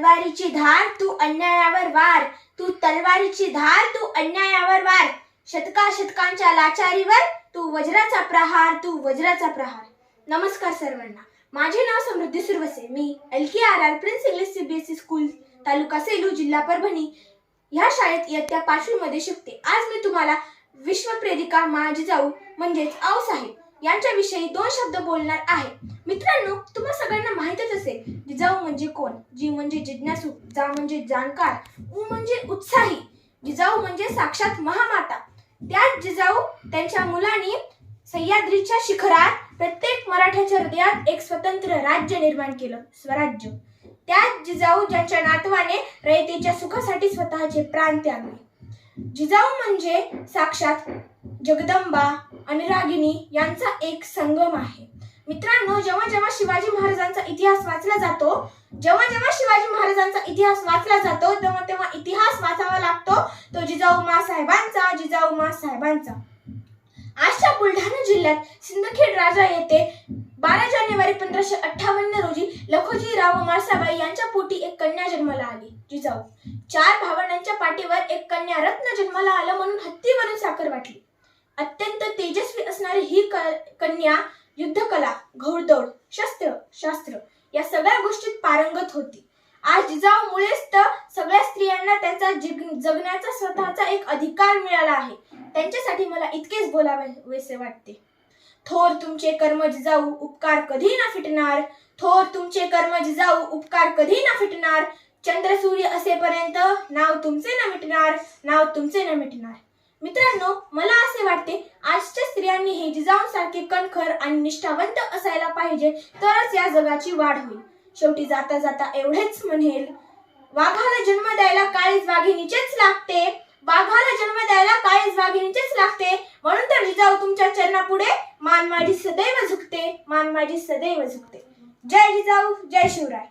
तलवारीची धार तू अन्यायावर वार. तू तलवारीची धार तू अन्यायावर वार. शतका शतकांच्या लाचारीवर तू वज्राचा प्रहार तू वज्राचा प्रहार. नमस्कार सर्वांना. माझे नाव समृद्धी सुरवसे. मी L K R R Prince English CBSE school तालुका सेलू जिल्हा परभणी. ह्या शाळेत इयत्ता पाचवीमध्ये शिकते. आज मी तुम्हाला विश्वप्रेरिका माझी जाऊ म्हणजेच आऊसाहेब यांच्याविषयी दोन शब्द बोलणार आहे. मित्रांनो तुम्हा सगळ्यांना माहितच असेल जिजाऊ म्हणजे कोण? जी म्हणजे जिज्ञासू जा म्हणजे जाणकार उ म्हणजे उत्साही जिजाऊ म्हणजे साक्षात महामाता. त्या जिजाऊ त्यांच्या मुलांनी सह्याद्रीच्या शिखरात प्रत्येक मराठ्याच्या हृदयात एक स्वतंत्र राज्य निर्माण केलं स्वराज्य. त्या जिजाऊ ज्यांच्या नातवाने रयतेच्या सुखासाठी स्वतःचे प्राण त्यागले. जिजाऊ म्हणजे साक्षात जगदंबा आणि रागिनी यांचा एक संगम आहे. मित्रांनो जेव्हा जेव्हा शिवाजी महाराजांचा इतिहास वाचला जातो जेव्हा जेव्हा शिवाजी महाराजांचा इतिहास वाचला जातो तेव्हा तेव्हा इतिहास वाचावा लागतो. तो जिजाऊ साहेबांचा जिजाऊ साहेबांचा आजच्या बुलढाणा जिल्ह्यात सिंदखेड राजा येथे बारा जानेवारी पंधराशे अठ्ठावन्न रोजी लखोजीराव माळसाबाई यांच्या पोटी एक कन्या जन्माला आली. जिजाऊ चार भावंडांच्या पाठीवर एक कन्या रत्न जन्माला आलं म्हणून हत्तीवरून साखर वाटली. अत्यंत तेजस्वी असणारी ही क- कन्या युद्धकला घोडदौड शस्त्र शास्त्र या सगळ्या गोष्टीत पारंगत होती. आज जिजाऊमुळेच तर सगळ्या स्त्रियांना त्यांचा जिग- जगण्याचा स्वतःचा एक अधिकार मिळाला आहे. त्यांच्यासाठी मला इतकेच बोलावेसे वाटते. थोर तुमचे कर्म जिजाऊ उपकार कधी ना फिटणार. थोर तुमचे कर्म जिजाऊ उपकार कधी ना फिटणार. चंद्र सूर्य असेपर्यंत नाव तुमचे ना मिटणार. नाव तुमचे ना मिटणार. मित्रांनो मला असे वाटते आजच्या स्त्रियांनी हे जिजाऊंसारखे कणखर आणि निष्ठावंत असायला पाहिजे तरच या जगाची वाढ होईल. शेवटी जाता जाता एवढेच म्हणेल वाघाला जन्म द्यायला काळीच वाघिणीचेच लागते. वाघाला जन्म द्यायला काळीच वाघिणीचेच लागते. म्हणून तर जिजाऊ तुमच्या चरणापुढे मान माझी सदैव झुकते मान माझी सदैव झुकते. जय जिजाऊ जय शिवराय.